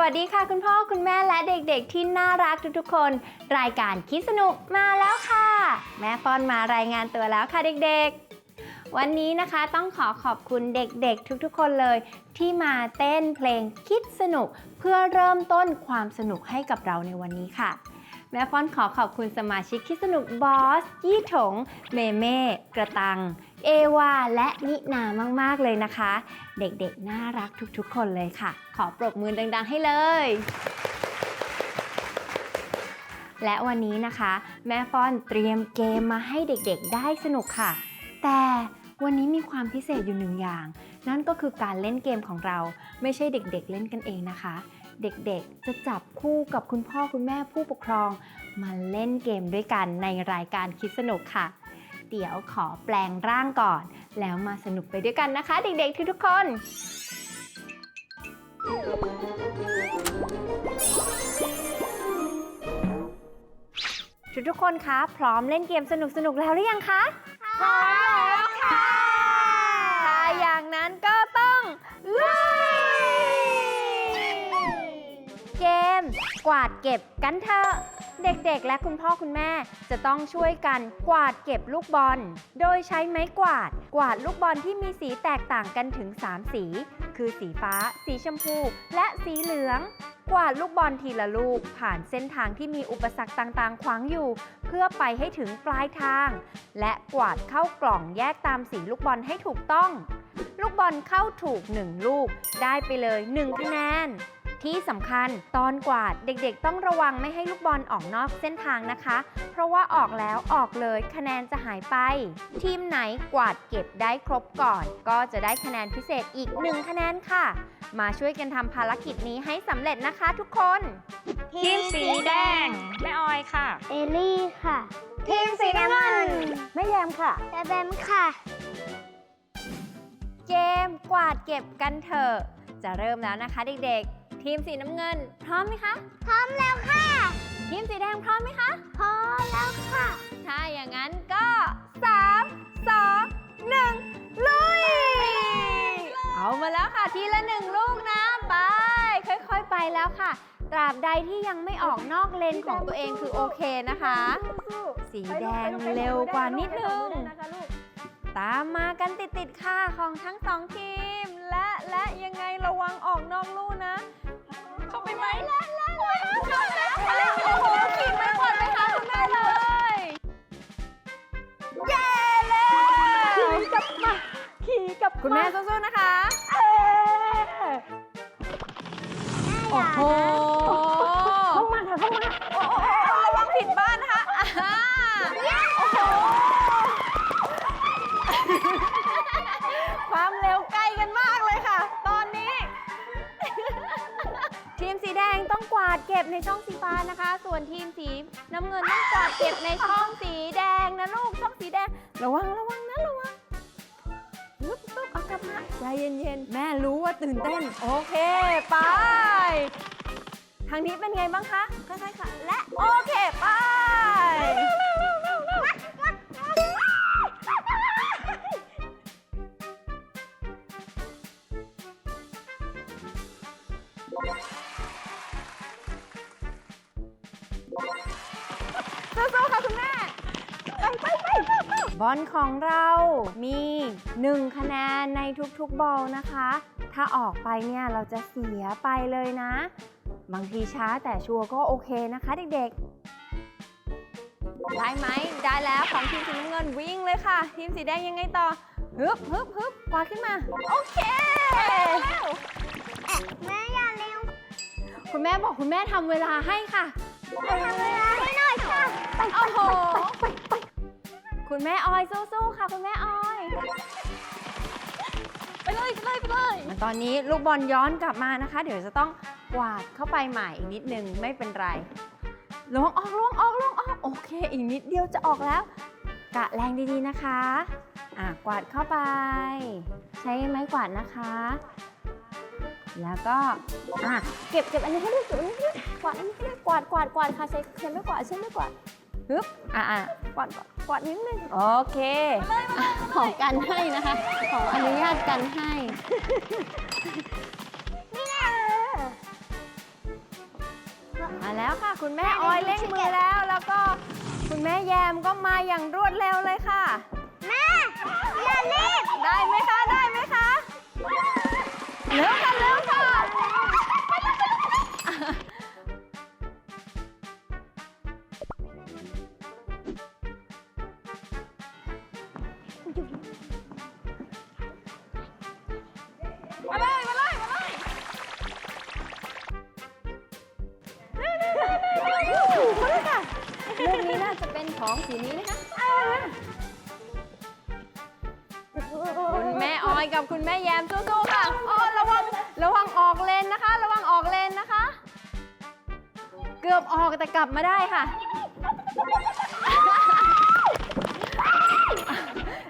วัสดีค่ะคุณพ่อคุณแม่และเด็กๆ ที่น่ารักทุกๆคน รายการคิดสนุกมาแล้วค่ะ แม่ฟอนมารายงานตัวแล้วค่ะเด็กๆ วันนี้นะคะต้องขอขอบคุณเด็กๆ ทุกๆ คนเลย ที่มาเต้นเพลงคิดสนุก เพื่อเริ่มต้นความสนุกให้กับเราในวันนี้ค่ะ แม่ฟอนขอขอบคุณสมาชิกคิดสนุกบอส ยี่ถง เมเม่กระตัง เอวา และนินามาก ๆ เลยนะคะ เด็กๆ น่ารักทุกๆ คนเลยค่ะ ขอปรบมือดัง ๆ ให้เลยและวันนี้นะคะ แม่ฟอนเตรียมเกมมาให้เด็กๆ ได้สนุกค่ะ แต่วันนี้มีความพิเศษอยู่หนึ่งอย่าง นั่นก็คือการเล่นเกมของเราไม่ใช่เด็กๆ เล่นกันเองนะคะ เด็กๆ จะจับคู่กับคุณพ่อคุณแม่ผู้ปกครอง มาเล่นเกมด้วยกันในรายการคิดสนุกค่ะ เดี๋ยวขอแปลงร่างก่อน แล้วมาสนุกไปด้วยกันนะคะ เด็กๆ ทุกๆคน ทุกๆคนคะ พร้อมเล่นเกมสนุกๆแล้วหรือยังคะ พร้อมแล้วค่ะ ถ้าอย่างนั้นก็ต้องลุย กวาดเก็บกันเถอะ เด็กๆ และคุณพ่อคุณแม่จะต้องช่วยกันกวาดเก็บลูกบอล โดยใช้ไม้กวาด กวาดลูกบอลที่มีสีแตกต่างกันถึง 3 สี คือสีฟ้า สีชมพู และสีเหลือง กวาดลูกบอลทีละลูก ผ่านเส้นทางที่มีอุปสรรคต่างๆ ขวางอยู่ เพื่อไปให้ถึงปลายทาง และกวาดเข้ากล่องแยกตามสีลูกบอลให้ถูกต้อง ลูกบอลเข้าถูก 1 ลูก ได้ไปเลย 1 คะแนน ที่สำคัญตอนกวาดเด็กๆ ต้องระวังไม่ให้ลูกบอลออกนอกเส้นทางนะคะ เพราะว่าออกแล้วออกเลยคะแนนจะหายไป ทีมไหนกวาดเก็บได้ครบก่อน ก็จะได้คะแนนพิเศษอีก 1 คะแนนค่ะ มาช่วยกันทำภารกิจนี้ให้สำเร็จนะคะทุกคน ทีมสีแดงแม่ออยค่ะ เอลลี่ค่ะ ทีมสีน้ำเงินแม่แยมค่ะแบแบมค่ะ เกมกวาดเก็บกันเถอะจะเริ่มแล้วนะคะเด็กๆ ทีมสีน้ำเงิน พร้อมไหมคะ พร้อมแล้วค่ะ ทีมสีแดงพร้อมไหมคะ พร้อมแล้วค่ะ ถ้าอย่างนั้นก็ 3 2 1 ลุย เอามาแล้วค่ะ ทีละหนึ่งลูกนะไป ค่อยๆไปแล้วค่ะ ตราบใดที่ยังไม่ออกนอกเลนของตัวเองคือโอเคนะคะสีแดงเร็วกว่านิดนึง ตามมากันติดๆค่ะของทั้งสองทีม และและยังไงระวังออกนอกลู่นะ ค่ะคุณแม่เลยเย้เลยขี่กลับมาขี่กับคุณแม่สู้ๆนะคะ โอ้โห เย็นแม่รู้ว่าตื่นเต้น โอเค ไป ทางนี้เป็นไงบ้างคะค่อยๆค่ะ และโอเค ไป บอลของเรามี 1 คะแนนในทุกๆบอลนะคะ ถ้าออกไปเนี่ยเราจะเสียไปเลยนะ บางทีช้าแต่ชัวร์ก็โอเคนะคะเด็กๆ ได้ไหม ได้แล้วของทีมสีน้ำเงินวิ่งเลยค่ะ ทีมสีแดงยังไงต่อฮึบฮึบฮึบคว้าขึ้นมา โอเคแม่อย่าเร็ว คุณแม่บอกคุณแม่ทำเวลาให้ค่ะทำเวลาให้หน่อยค่ะไปโอ้โห คุณแม่ออยสู้ๆค่ะ คุณแม่ออย ไปเลยไปเลยไปเลย ตอนนี้ลูกบอลย้อนกลับมานะคะ เดี๋ยวจะต้องกวาดเข้าไปใหม่อีกนิดนึงไม่เป็นไรลวงออกลวงออกลวงออกโอเค อีกนิดเดียวจะออกแล้ว กะแรงดีๆนะคะอะกวาดเข้าไป ใช้ไม้กวาดนะคะ แล้วก็อะเก็บเก็บอันนี้ให้ด้วยเก็บอันนี้ให้ด้วยกวาดอันนี้ให้ด้วยกวาดกวาดกวาดค่ะใช้ใช้ไม่กวาดใช้ไม่กวาด ฮึบอะอะกวาดกวาดกวาดนิดนึง โอเคอะของกันให้นะคะ ขออนุญาตกันให้แล้วค่ะ คุณแม่ออยเร่งมือแล้ว แล้วก็คุณแม่แยมก็มาอย่างรวดเร็วเลยค่ะ แม่ อย่ารีบ ได้ไหมคะ ได้ ของสีนี้นะคะคุณแม่ออยกับคุณแม่แยมสู้ๆค่ะอ๋อระวังระวังออกเลนนะคะ ระวังออกเลนนะคะ เกือบออกแต่กลับมาได้ค่ะ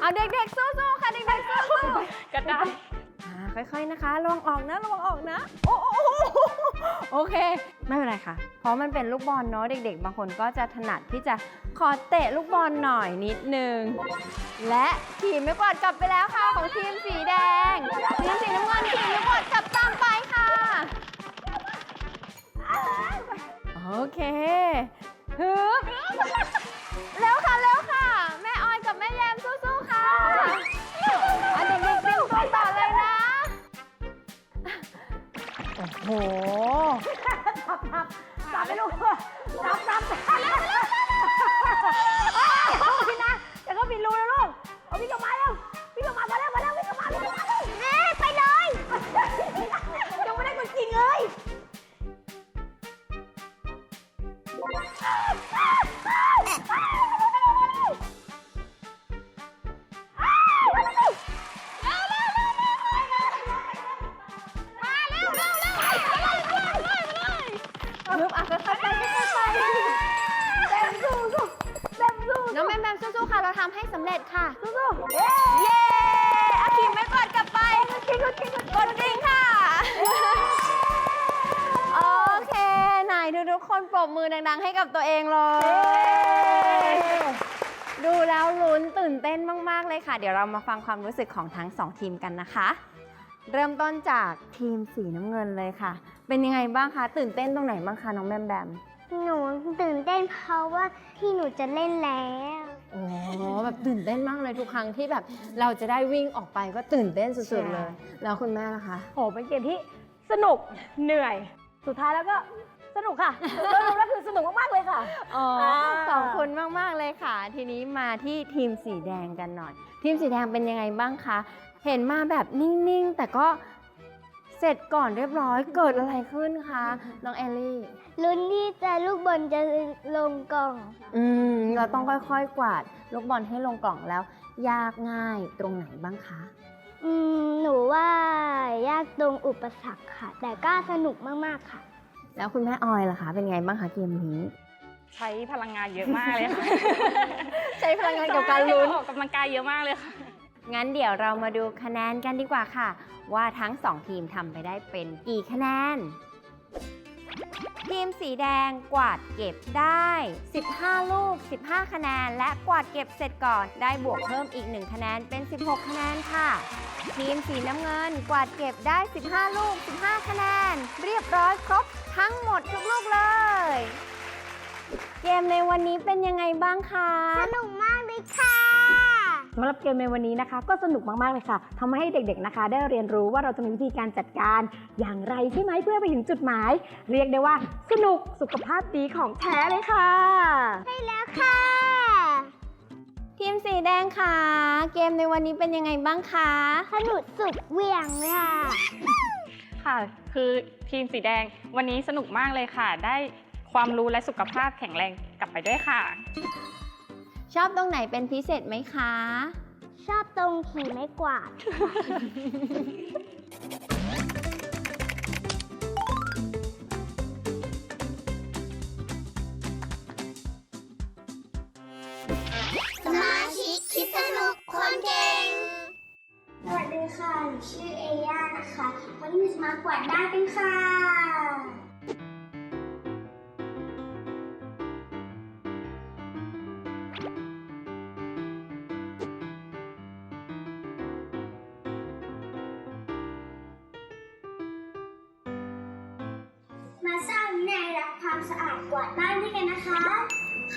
เอาเด็กๆสู้ๆค่ะเด็กๆสู้ๆก็ได้อ่าค่อยๆนะคะระวังออกนะระวังออกนะ โอ้โอ้โอ้โอเค ไม่เป็นไรค่ะ เพราะมันเป็นลูกบอลเนาะเด็ก ๆ บางคนก็จะถนัดที่จะ ขอเตะลูกบอลหน่อยนิดนึง และทีมไม่กวาดกลับไปแล้วค่ะของทีมสีแดง ทีมสี มาฟังความรู้สึกของทั้งสองทีมกันนะคะ เริ่มต้นจากทีมสีน้ำเงินเลยค่ะ เป็นยังไงบ้างคะ ตื่นเต้นตรงไหนบ้างคะน้องแบมแบมหนูตื่นเต้นเพราะว่าพี่หนูจะเล่นแล้วโอ้แบบตื่นเต้นมากเลยทุกครั้งที่แบบเราจะได้วิ่งออกไปก็ตื่นเต้นสุดๆเลย แล้วคุณแม่ล่ะคะโหเป็นเกมที่สนุกเหนื่อย สุดท้ายแล้วก็ สนุกค่ะสนุกแล้วคือสนุกมากๆเลยค่ะ อ๋ออ่าขอบคุณมาก ๆ เลยค่ะ ทีนี้มาที่ทีมสีแดงกันหน่อย ทีมสีแดงเป็นยังไงบ้างคะ เห็นมาแบบนิ่ง ๆ แต่ก็เสร็จก่อนเรียบร้อย เกิดอะไรขึ้นคะ น้องแอลลี่ ลุ้นที่จะลูกบอลจะลงกล่อง อืม เราต้องค่อย ๆ กวาด ลูกบอลให้ลงกล่องแล้ว ยากง่ายตรงไหนบ้างคะ อืม หนูว่ายากตรงอุปสรรคค่ะ แต่ก็สนุกมาก ๆ ค่ะ แล้วคุณแม่ออยล่ะคะ เป็นไงบ้างคะเกมนี้ ใช้พลังงานเยอะมากเลยค่ะ ใช้พลังงานกับการลุ้น ออกกำลังกายเยอะมากเลยค่ะ งั้นเดี๋ยวเรามาดูคะแนนกันดีกว่าค่ะ ว่าทั้ง 2 ทีมทำไปได้เป็นกี่คะแนน ทีมสีแดงกวาดเก็บได้ 15 ลูก 15 คะแนน และกวาดเก็บเสร็จก่อน ได้บวกเพิ่มอีก 1 คะแนนเป็น 16 คะแนนค่ะ ทีมสีน้ำเงินกวาดเก็บได้ 15 ลูก 15 คะแนน เรียบร้อยครบทั้งหมดทุกลูกเลย เกมในวันนี้เป็นยังไงบ้างคะ สนุกมากเลยค่ะ สำหรับเกมในวันนี้นะคะ ก็สนุกมาก ๆ เลยค่ะทำให้เด็ก ๆ นะคะ ได้เรียนรู้ว่าเราจะมีวิธีการจัดการอย่างไรใช่ไหมเพื่อไปถึงจุดหมาย เรียกได้ว่าสนุกสุขภาพดีของแท้เลยค่ะ ใช่แล้วค่ะ ทีมสีแดงค่ะ เกมในวันนี้เป็นยังไงบ้างคะสนุกสุดเหวี่ยงเลยค่ะ ค่ะ คือทีมสีแดงวันนี้สนุกมากเลยค่ะ ได้ความรู้และสุขภาพแข็งแรงกลับไปด้วยค่ะ ชอบตรงไหนเป็นพิเศษไหมคะ ชอบตรงขี่ไม้กวาด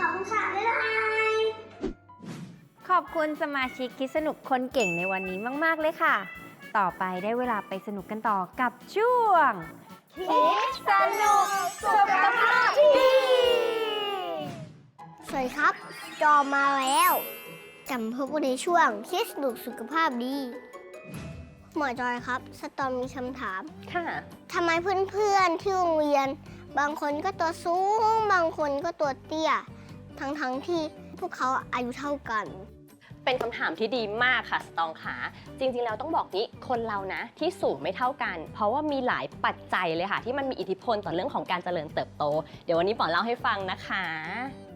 ขอบคุณค่ะ บ๊ายบาย ขอบคุณสมาชิกคิดสนุกคนเก่งในวันนี้มาก ๆ เลยค่ะ ต่อไปได้เวลาไปสนุกกันต่อกับช่วง คิดสนุกสุขภาพดีสวัสดีครับ จอมาแล้วจำพบกันในช่วงคิดสนุกสุขภาพดี หมอจอยครับ สตอมมีคำถาม ค่ะ ทำไมเพื่อนๆที่โรงเรียน บางคนก็ตัวสูง บางคนก็ตัวเตี้ย ทั้งๆที่พวกเขาอายุเท่ากัน เป็นคำถามที่ดีมากค่ะสตองขาจริงๆแล้วต้องบอกนี้คนเรานะที่สูงไม่เท่ากัน เพราะว่ามีหลายปัจจัยเลยค่ะ ที่มันมีอิทธิพลต่อเรื่องของการเจริญเติบโต เดี๋ยววันนี้ปอเล่าให้ฟังนะคะ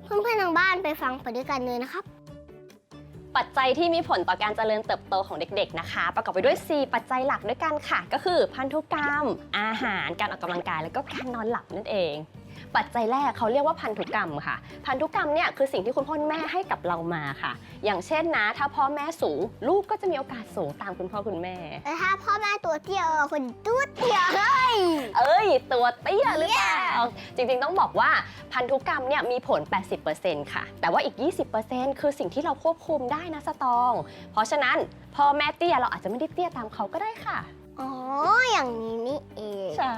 เพื่อนๆทางบ้านไปฟังไปด้วยกันเลยนะครับ ปัจจัยที่มีผลต่อการเจริญเติบโตของเด็กๆนะคะ ประกอบไปด้วย 4 ปัจจัยหลักด้วยกันค่ะ ก็คือพันธุกรรม อาหาร การออกกำลังกาย แล้วก็การนอนหลับนั่นเอง ปัจจัยแรกเขาเรียกว่าพันธุกรรมค่ะ พันธุกรรมเนี่ยคือสิ่งที่คุณพ่อคุณแม่ให้กับเรามาค่ะ อย่างเช่นนะ ถ้าพ่อแม่สูง ลูกก็จะมีโอกาสสูงตามคุณพ่อคุณแม่แต่ถ้าพ่อแม่ตัวเตี้ยเออคนตัวเตี้ยเฮ้ย เอ้ย ตัวเตี้ยหรือเปล่า จริงๆต้องบอกว่าพันธุกรรมเนี่ยมีผล 80%ค่ะ แต่ว่าอีก 20%คือสิ่งที่เราควบคุมได้นะสตอง เพราะฉะนั้นพ่อแม่เตี้ยเราอาจจะไม่ได้เตี้ยตามเขาก็ได้ค่ะ อ๋อ อย่างนี้นี่เอง ใช่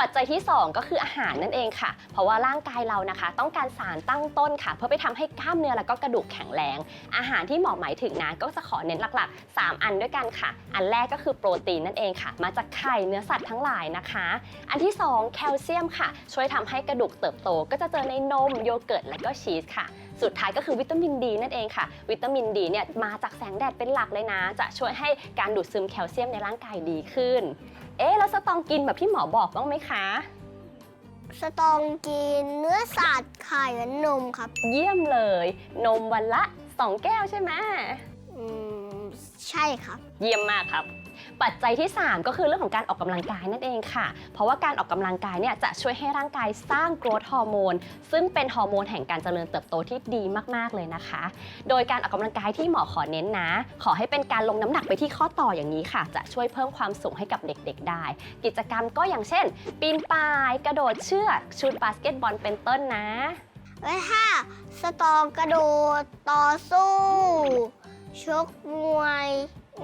ปัจจัยที่ 2 ก็คืออาหารนั่นเองค่ะ เพราะว่าร่างกายเรานะคะ ต้องการสารตั้งต้นค่ะ เพื่อไปทำให้กล้ามเนื้อแล้วก็กระดูกแข็งแรง อาหารที่หมอหมายถึงนะก็จะขอเน้นหลักๆ 3 อันด้วยกันค่ะ อันแรกก็คือโปรตีนนั่นเองค่ะ มาจากไข่เนื้อสัตว์ทั้งหลายนะคะ อันที่ 2 แคลเซียมค่ะ ช่วยทำให้กระดูกเติบโต ก็จะเจอในนมโยเกิร์ตและก็ชีสค่ะสุดท้ายก็คือวิตามินดีนั่นเองค่ะ วิตามินดีเนี่ยมาจากแสงแดดเป็นหลักเลยนะ จะช่วยให้การดูดซึมแคลเซียมในร่างกายดีขึ้น เอ๊ะแล้วสตองกินแบบที่หมอบอกบ้างไหมคะ สตองกินเนื้อสัตว์ไข่และนมครับ เยี่ยมเลย นมวันละ 2 แก้วใช่ไหมอืม ใช่ครับ เยี่ยมมากครับ ปัจจัยที่ 3 ก็คือเรื่องของการออกกำลังกายนั่นเองค่ะ เพราะว่าการออกกำลังกายเนี่ยจะช่วยให้ร่างกายสร้างโกรทฮอร์โมนซึ่งเป็นฮอร์โมนแห่งการเจริญเติบโตที่ดีมากๆเลยนะคะ โดยการออกกำลังกายที่หมอขอเน้นนะ ขอให้เป็นการลงน้ำหนักไปที่ข้อต่ออย่างนี้ค่ะ จะช่วยเพิ่มความสูงให้กับเด็กๆ ได้ กิจกรรมก็อย่างเช่น ปีนป่าย กระโดดเชือกชุดบาสเกตบอลเป็นต้นนะแล้วถ้าสตองกระโดดต่อสู้ชกมวย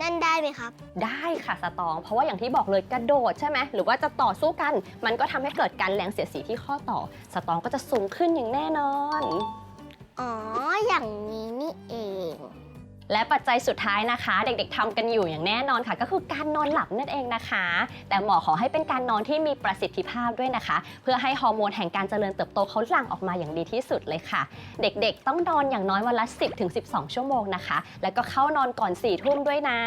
นั่นได้ไหมครับ ได้ค่ะสตอง เพราะว่าอย่างที่บอกเลยกระโดดใช่ไหมหรือว่าจะต่อสู้กัน มันก็ทำให้เกิดการแรงเสียดสีที่ข้อต่อ สตองก็จะสูงขึ้นอย่างแน่นอน อ๋อ อย่างนี้นี่เอง และปัจจัยสุดท้ายนะคะ เด็กๆทำกันอยู่อย่างแน่นอนค่ะ ก็คือการนอนหลับนั่นเองนะคะ แต่หมอขอให้เป็นการนอนที่มีประสิทธิภาพด้วยนะคะ เพื่อให้ฮอร์โมนแห่งการเจริญเติบโตเขาหลั่งออกมาอย่างดีที่สุดเลยค่ะ เด็กๆ ต้องนอนอย่างน้อยวันละ 10-12 ชั่วโมงนะคะ แล้วก็เข้านอนก่อน4ี่ทุ่มด้วยนะ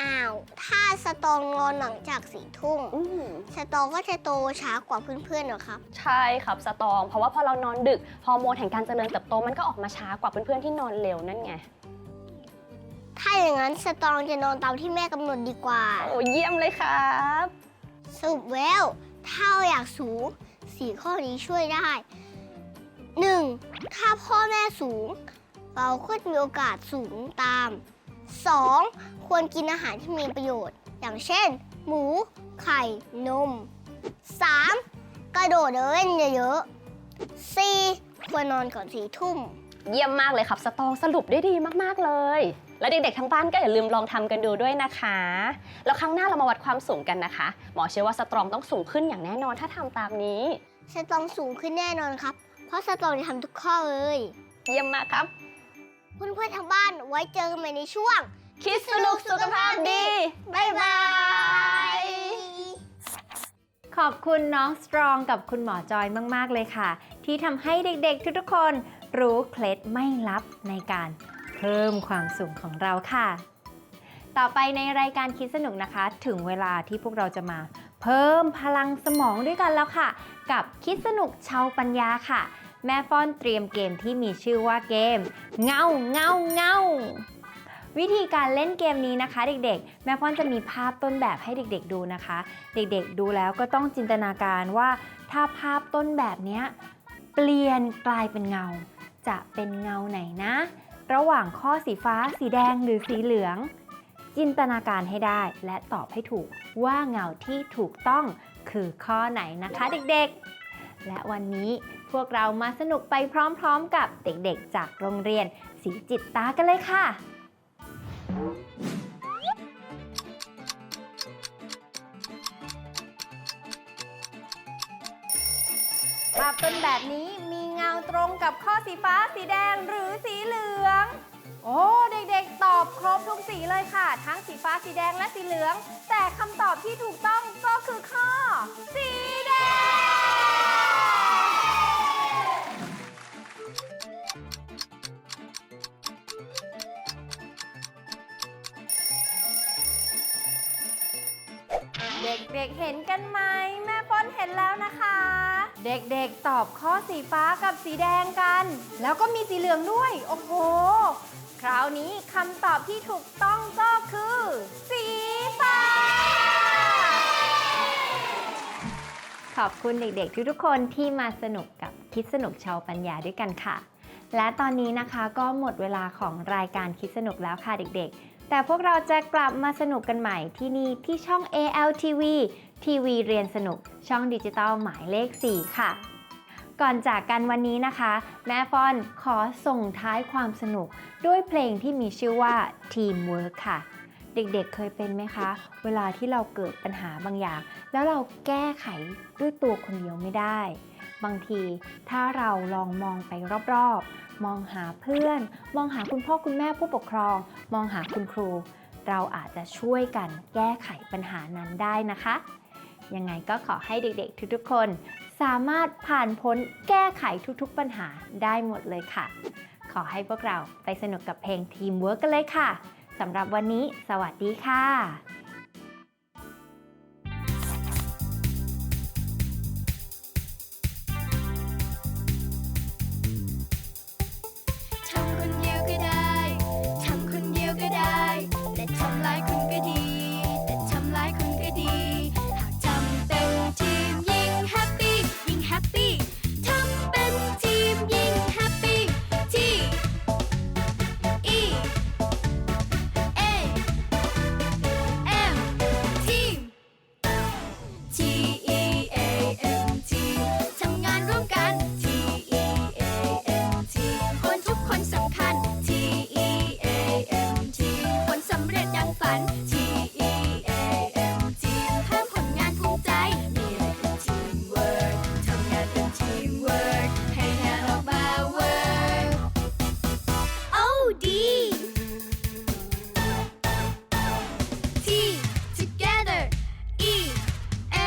อ้าว ถ้าสตองนอนหลังจากสี่ทุ่ม อืม สตองก็จะโตช้ากว่าเพื่อนๆเหรอครับ ใช่ครับสตอง เพราะว่าพอเรานอนดึกฮอร์โมนแห่งการเจริญเติบโตมันก็ออกมาช้ากว่าเพื่อนๆที่นอนเร็วนั่นไง ถ้าอย่างนั้นสตองจะนอนตามที่แม่กำหนดดีกว่า โอ้เยี่ยมเลยครับ สรุปแล้วถ้าเราอยากสูงสี่ข้อนี้ช่วยได้ 1. ถ้าพ่อแม่สูง เราก็จะมีโอกาสสูงตาม 2. ควรกินอาหารที่มีประโยชน์ อย่างเช่น หมู ไข่ นม 3. กระโดดเล่นเยอะๆ 4. ควรนอนก่อนสี่ทุ่ม เยี่ยมมากเลยครับ สตองสรุปได้ดีมาก ๆ เลย แล้วเด็กๆทั้งบ้านก็อย่าลืมลองทำกันดูด้วยนะคะ แล้วครั้งหน้าเรามาวัดความสูงกันนะคะ หมอเชื่อว่าสตรองต้องสูงขึ้นอย่างแน่นอนถ้าทำตามนี้สตองสูงขึ้นแน่นอนครับ เพราะสตองจะทำทุกข้อเลยเยี่ยมมากครับเพื่อนๆทางบ้านไว้เจอกันใหม่ในช่วง คิดสนุกสุขภาพดีบ๊ายบายขอบคุณน้องสตรองกับคุณหมอจอยมาก ๆ เลยค่ะ ที่ทำให้เด็กๆ ทุกๆคนรู้เคล็ดไม่ลับในการเพิ่มความสูงของเราค่ะ ต่อไปในรายการคิดสนุกนะคะ ถึงเวลาที่พวกเราจะมา เพิ่มพลังสมองด้วยกันแล้วค่ะ กับคิดสนุกชาวปัญญาค่ะ แม่ฟ้อนเตรียมเกมที่มีชื่อว่าเกม เงาเงาเงาวิธีการเล่นเกมนี้นะคะ เด็กๆ แม่พ่อนจะมีภาพต้นแบบให้เด็กๆดูนะคะ เด็กๆดูแล้วก็ต้องจินตนาการว่า ถ้าภาพต้นแบบนี้เปลี่ยนกลายเป็นเงา จะเป็นเงาไหนนะ ระหว่างข้อสีฟ้า สีแดงหรือสีเหลือง จินตนาการให้ได้และตอบให้ถูกว่าเงาที่ถูกต้องคือข้อไหนนะคะเด็กๆ และวันนี้พวกเรามาสนุกไปพร้อมๆกับเด็กๆ จากโรงเรียนสีจิตตากันเลยค่ะภาพเป็นแบบนี้ งาตรงกับข้อสีฟ้า สีแดงหรือสีเหลือง โอ้เด็กๆ ตอบครบทุกสีเลยค่ะ ทั้งสีฟ้าสีแดงและสีเหลือง แต่คำตอบที่ถูกต้องก็คือข้อสี อบข้อสีฟ้ากับสีแดงกัน แล้วก็มีสีเหลืองด้วย โอ้โห คราวนี้คำตอบที่ถูกต้องก็คือ สีฟ้า ขอบคุณเด็กๆ ทุกๆคนที่มาสนุกกับคิดสนุกชาวปัญญาด้วยกันค่ะ และตอนนี้นะคะก็หมดเวลาของรายการคิดสนุกแล้วค่ะเด็กๆ แต่พวกเราจะกลับมาสนุกกันใหม่ที่นี่ที่ช่อง ALTV ทีวีเรียนสนุกช่องดิจิตอลหมายเลข 4 ค่ะ ก่อนจากกันวันนี้นะคะ แม่ฟอนขอส่งท้ายความสนุกด้วยเพลงที่มีชื่อว่า Teamwork ค่ะ เด็กๆเคยเป็นไหมคะ เวลาที่เราเกิดปัญหาบางอย่าง แล้วเราแก้ไขด้วยตัวคนเดียวไม่ได้ บางทีถ้าเราลองมองไปรอบๆ มองหาเพื่อน มองหาคุณพ่อคุณแม่ผู้ปกครอง มองหาคุณครู เราอาจจะช่วยกันแก้ไขปัญหานั้นได้นะคะยังไงก็ขอให้เด็กๆ ทุกๆ คน สามารถผ่านพ้นแก้ไขทุกๆปัญหาได้หมดเลยค่ะ ขอให้พวกเราไปสนุกกับเพลง Teamwork กันเลยค่ะสำหรับวันนี้ สวัสดีค่ะ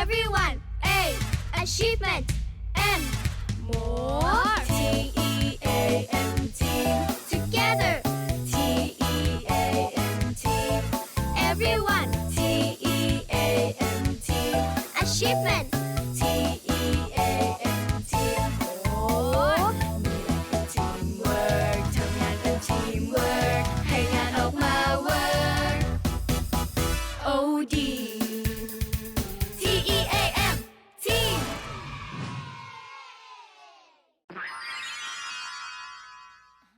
everyone A achievement. M more